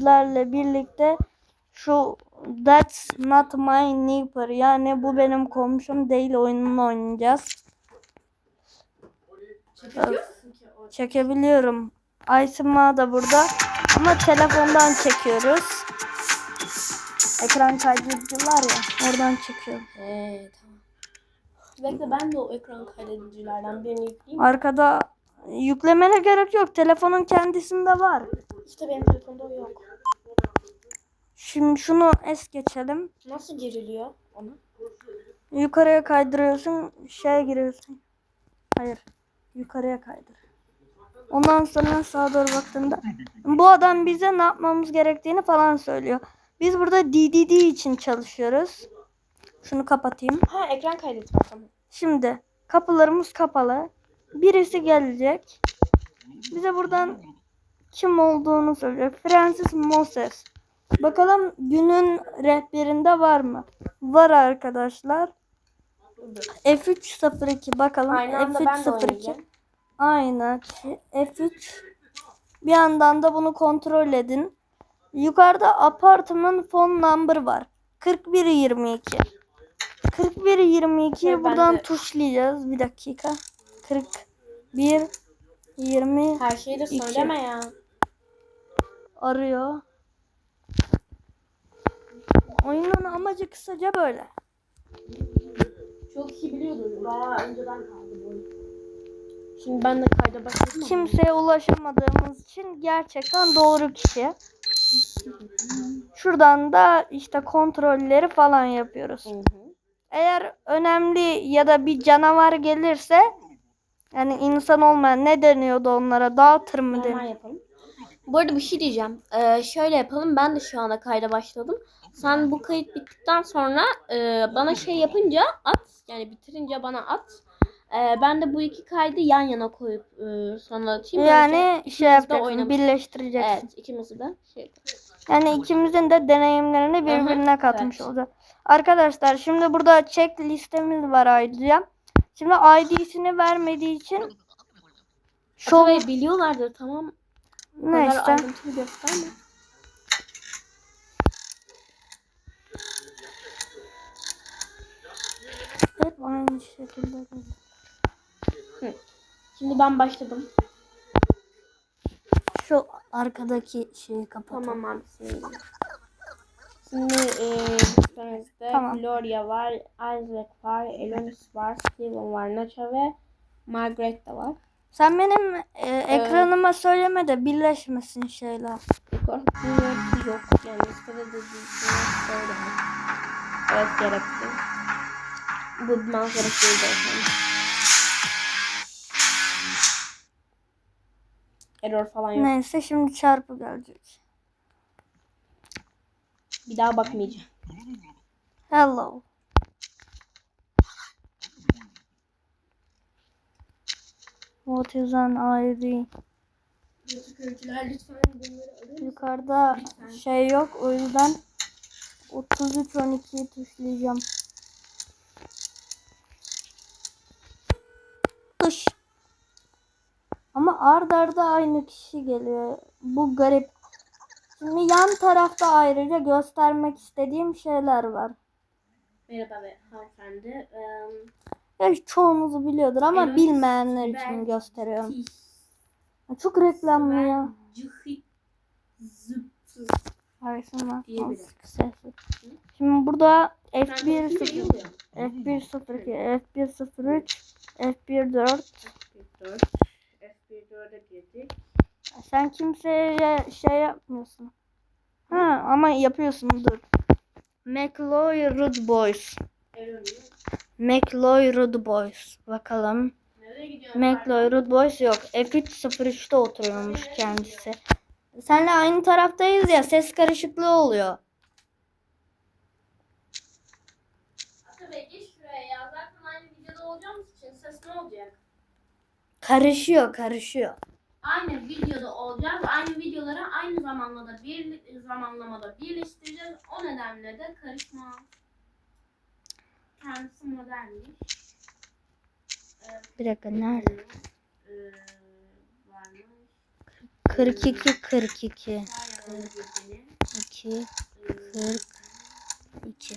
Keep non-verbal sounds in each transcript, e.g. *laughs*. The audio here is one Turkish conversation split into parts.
sizlerle birlikte şu That's Not My Neighbor yani bu benim komşum değil oyununu oynayacağız. Çekebiliyorum. Aysima da burada ama telefondan çekiyoruz. Ekran kaydedici var ya oradan çekiyorum. Ee, tamam. Bekle ben de o ekran kaydedicilerden birini yükleyeyim. Arkada yüklemene gerek yok. Telefonun kendisinde var. İşte benim telefonda yok. Şimdi şunu es geçelim. Nasıl giriliyor ona? Yukarıya kaydırıyorsun. Şeye giriyorsun. Hayır. Yukarıya kaydır. Ondan sonra sağa doğru baktığında bu adam bize ne yapmamız gerektiğini falan söylüyor. Biz burada DDD için çalışıyoruz. Şunu kapatayım. Ha ekran kaydetme tamam. Şimdi kapılarımız kapalı. Birisi gelecek. Bize buradan kim olduğunu söyleyecek. Francis Moses. Bakalım günün rehberinde var mı? Var arkadaşlar. F302 bakalım. Aynı anda ben de F302. oynayacağım. Aynen. F3. Bir yandan da bunu kontrol edin. Yukarıda apartman phone number var. 4122. 4122'yi Ve ben buradan de- tuşlayacağız. Bir dakika. 41 20 Her şeyi de söyleme ya. arıyor. Oyunun amacı kısaca böyle. Çok iyi biliyordum. Bayağı önceden kaldı bu. Şimdi ben de kayda başladım. Kimseye ulaşamadığımız için gerçekten doğru kişi. Şuradan da işte kontrolleri falan yapıyoruz. Hı hı. Eğer önemli ya da bir canavar gelirse yani insan olmayan ne deniyordu onlara dağıtır mı Normal deniyor? yapalım. Bu arada bir şey diyeceğim. Ee, şöyle yapalım. Ben de şu anda kayda başladım. Sen bu kayıt bittikten sonra e, bana şey yapınca at. Yani bitirince bana at. Ee, ben de bu iki kaydı yan yana koyup e, sana atayım. Yani Böylece şey yapacaksın birleştireceksin. Evet ikimizi de şey yaparız. Yani ikimizin de deneyimlerini birbirine katmış evet. olacak. Arkadaşlar şimdi burada check listemiz var ayrıca. Şimdi ID'sini vermediği için şov biliyorlardır tamam. Ayrıntılı gösterme. Hep aynı şekilde. Şimdi ben başladım. Şu arkadaki şeyi kapat. Tamam abi. Şimdi, şimdi e, listemizde Tamam. Gloria var, Isaac var, Elonis var, Steven var, Nacha ve Margaret de var. Sen benim e, ekranıma söyleme de birleşmesin şeyler. Bu yok. Yani değilsiniz söyleme. Evet gerekti. Bu manzara zaten. Error falan yok. Neyse şimdi çarpı gelecek. Bir daha bakmayacağım. Hello. What is an ID? Yukarıda şey yok o yüzden 33 12'yi tuşlayacağım. Tuş. Ama ard arda aynı kişi geliyor. Bu garip. Şimdi yan tarafta ayrıca göstermek istediğim şeyler var. Merhaba be hanımefendi. Eee, Ya çoğunuzu biliyordur ama Evet, bilmeyenler için gösteriyorum. Çok reklamlı ya. Şimdi burada Ben F1 konuşunca 0 iyi oluyor. F1 02 F1 03 F1 4 F4. F4'e girdik. Sen kimseye şey yapmıyorsun. Ha ama yapıyorsun dur. McLoy Rude Boys. McLoy Rude Boys. Bakalım. McLoy Rude Boys yok. F303'te oturuyormuş kendisi. Senle aynı taraftayız ya ses karışıklığı oluyor. Atabey geç şuraya ya. Zaten aynı videoda olacağımız için ses ne olacak? Karışıyor karışıyor. Aynı videoda olacağız. Aynı videoları aynı zamanlamada bir zamanlamada birleştireceğiz. O nedenle de karışma. Kendisi modernmiş. Bir dakika nerede? Ee, varmış. 42 42. Sağ 2 42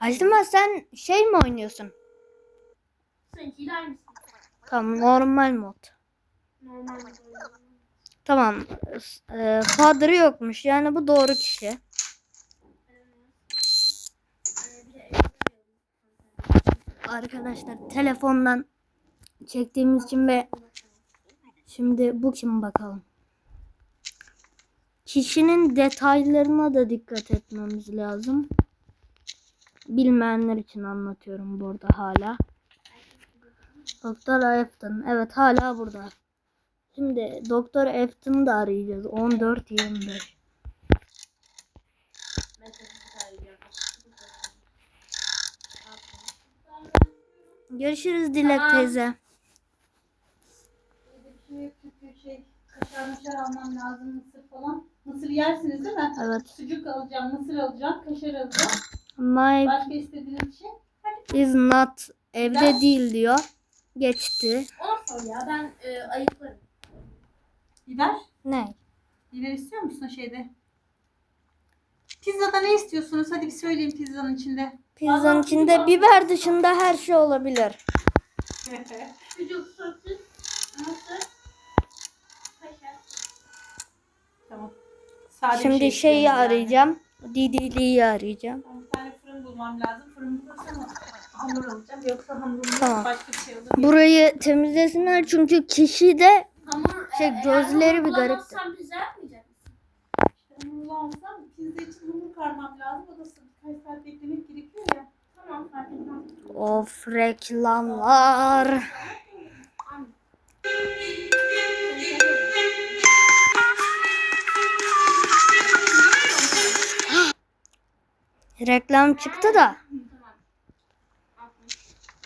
Aysima sen şey mi oynuyorsun? Seninkiyle aynısı. Tamam normal mod. Normal. Tamam. E, Father yokmuş. Yani bu doğru kişi. Arkadaşlar telefondan çektiğimiz için ve şimdi bu kim bakalım. Kişinin detaylarına da dikkat etmemiz lazım. Bilmeyenler için anlatıyorum burada hala. Doktor Afton. Evet hala burada. Şimdi Doktor Afton'u da arayacağız. 14-25. Görüşürüz Dilek Tamam. teyze. Şey kaşar almam lazım mısır falan. Mısır yersiniz değil mi? Evet. Sucuk alacağım, mısır alacağım, kaşar alacağım. My Başka istediğiniz bir şey? is not evde değil diyor. Geçti. Olsun ya ben e, ayıklarım. Biber. Ne? Biber istiyor musun şeyde? Pizzada ne istiyorsunuz? Hadi bir söyleyin pizzanın içinde. Pizzanın içinde biber dışında her şey olabilir. Sucuk, sosis, mısır, kaşar. tamam. Sade bir Şimdi şey şeyi istiyorum yani. arayacağım. Didili'yi arayacağım. Bir tane fırın bulmam lazım. Fırın bulursam hamur alacağım. Yoksa hamur Tamam. başka bir şey olur. Burayı temizlesinler çünkü kişi de Hamur, Şey, e, gözleri eğer bir garipti. yapmayacak mısın? Hamurlu alsam pizza için hamur karmam lazım. O da birkaç saat beklemek gerekiyor ya. Tamam fark of reklamlar. Reklam çıktı da.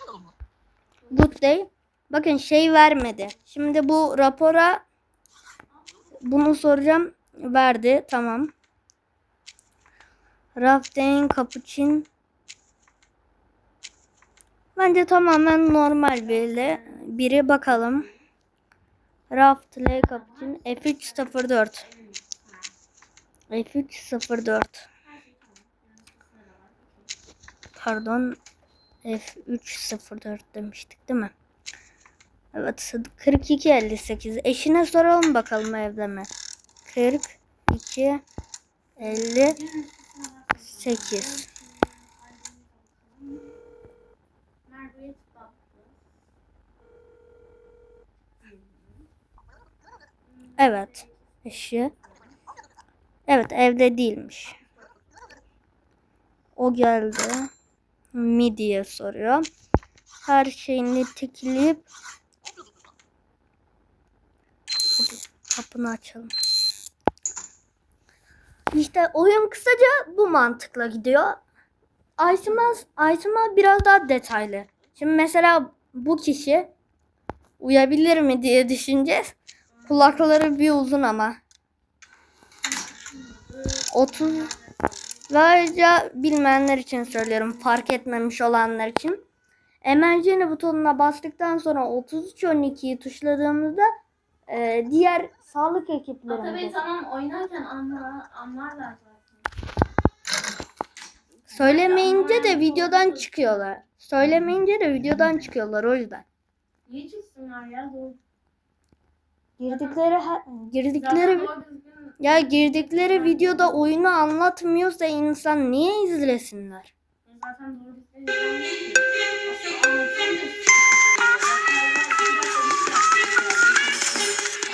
Tamam. Good day. Bakın şey vermedi. Şimdi bu rapora bunu soracağım. Verdi. Tamam. Rafting Capuchin. Bence tamamen normal biri. Biri bakalım. Raftley Capuchin F304. F304. Pardon. F304 demiştik değil mi? Evet 4258. Eşine soralım bakalım evde mi? 42 58. Margaret Bob. Evet. Eşi. Evet evde değilmiş. O geldi. Mi diye soruyor. Her şeyini tekleyip kapını açalım. İşte oyun kısaca bu mantıkla gidiyor. Aysima, Aysima biraz daha detaylı. Şimdi mesela bu kişi uyabilir mi diye düşüneceğiz. Kulakları bir uzun ama. 30 ayrıca bilmeyenler için söylüyorum. Fark etmemiş olanlar için. Emergeni butonuna bastıktan sonra 3312'yi tuşladığımızda e, diğer sağlık Tabii ekiplerinde tamam oynarken anlar, anlarlar zaten. söylemeyince de videodan çıkıyorlar. Söylemeyince de videodan çıkıyorlar o yüzden. Niye çıksınlar ya? Girdikleri girdikleri ya girdikleri videoda oyunu anlatmıyorsa insan niye izlesinler? da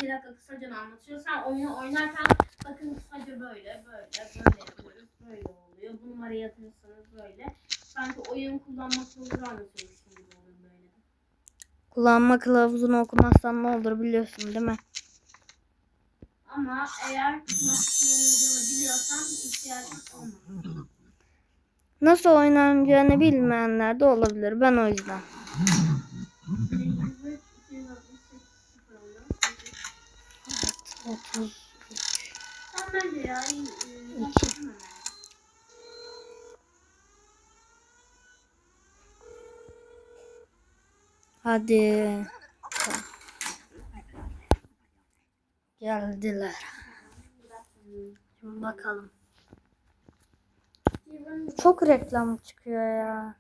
Bir dakika kısaca anlatıyor. Sen oyunu oynarken bakın kısaca böyle böyle böyle yapıyoruz. Böyle oluyor. Bu numarayı atırsanız böyle. Sanki oyun kullanma kılavuzu gibi olur böyle. Kullanma kılavuzunu okumazsan ne olur biliyorsun değil mi? Ama eğer nasıl kullanıldığını biliyorsan ihtiyacın olmaz. Nasıl oynanacağını bilmeyenler de olabilir. Ben o yüzden. 30. Tamam bence ya. iyi, iyi, İki. yapamam yani. Hadi. Tamam. Geldiler. Bakalım. Çok reklam çıkıyor ya.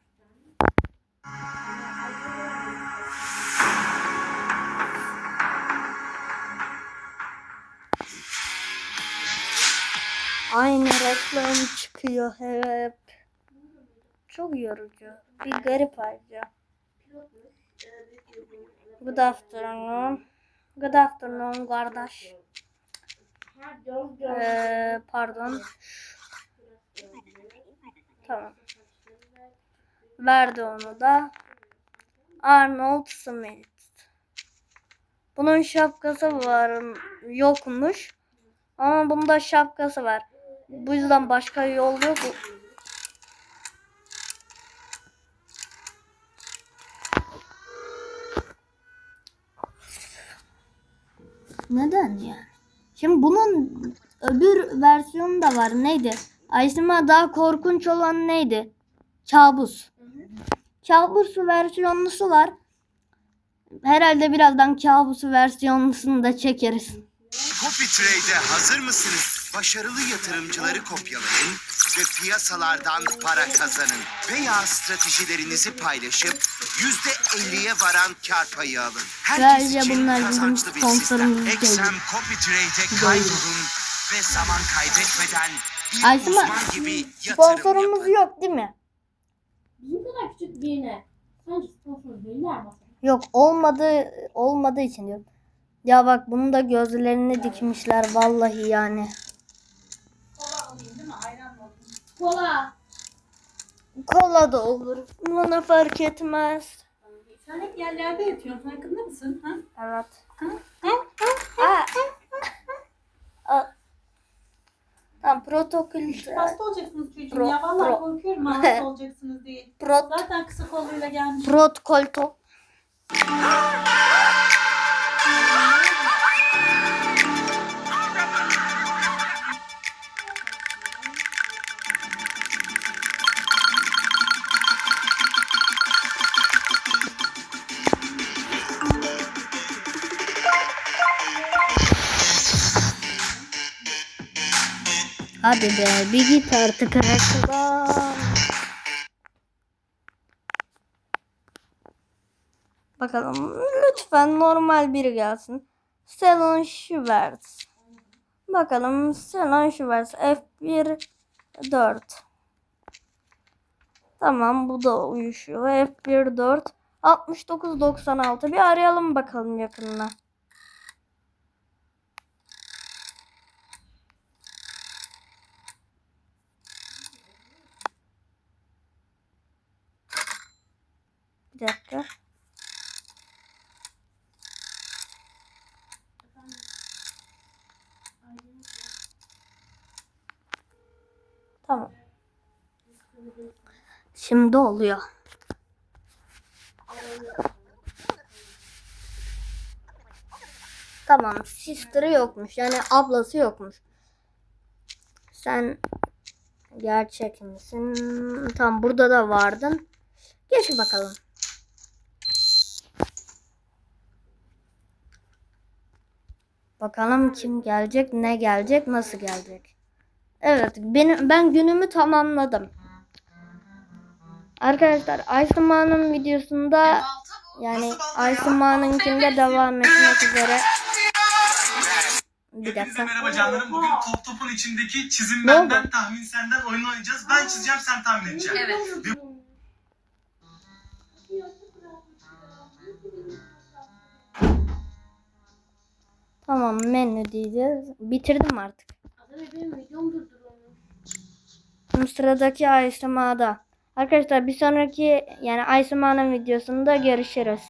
Aynı reklam çıkıyor hep. Çok yorucu. Bir garip ayrıca. Good afternoon. Good afternoon kardeş. Ee, pardon. Tamam. Verdi onu da. Arnold Smith. Bunun şapkası var yokmuş. Ama bunda şapkası var. Bu yüzden başka yol yok. Neden yani? Şimdi bunun öbür versiyonu da var. Neydi? Aysima daha korkunç olan neydi? Kabus. Kabusu versiyonlusu var. Herhalde birazdan kabusu versiyonlusunu da çekeriz. Copy Trade'e hazır mısınız? Başarılı yatırımcıları kopyalayın ve piyasalardan para kazanın. Veya stratejilerinizi paylaşıp %50'ye varan kar payı alın. Herkes Bence için bunlar bizim kazançlı bir sponsorumuz sistem. değil. XM Copy Trade'e kaydolun ve zaman kaybetmeden bir Aysima uzman gibi yatırım sponsorumuz yapın. yok değil mi? Bizim kadar küçük birine sence sponsor değiller mi? Yok olmadı olmadığı için diyorum. Ya bak bunun da gözlerini dikmişler vallahi yani. Kola alayım değil mi? Ayran mı alayım? Kola. Kola da olur. Bana fark etmez. Sen hep yerlerde yatıyorsun. Farkında mısın? Ha? Evet. Ha? Aa. Aa. Tamam protokol. Hasta olacaksınız çocuğum Pro- ya. Vallahi pro- korkuyorum *laughs* hasta olacaksınız diye. Prot Zaten kısa kolluyla gelmiş. protokol Hadi be bir git artık reklam. Bakalım lütfen normal biri gelsin. Selon Schwartz. Bakalım Selon Schwartz F1 4. Tamam bu da uyuşuyor. F1 4 6996 bir arayalım bakalım yakınına. Dakika. Tamam. Şimdi oluyor. Tamam. Sister'ı yokmuş. Yani ablası yokmuş. Sen gerçek misin? Tamam burada da vardın. Geç bakalım. Bakalım kim gelecek, ne gelecek, nasıl gelecek. Evet, benim ben günümü tamamladım. Arkadaşlar Aysima'nın videosunda yani Aysima'nınkinde devam etmek üzere. Bir dakika. merhaba canlarım. Bugün top topun içindeki çizim benden, tahmin senden oyun oynayacağız. Ben çizeceğim, sen tahmin edeceksin. Evet. Tamam menü diyeceğiz. Bitirdim artık. Adana benim videom durdurulmuş. Şimdi sıradaki Aysima'da. Arkadaşlar bir sonraki yani Aysima'nın videosunda görüşürüz.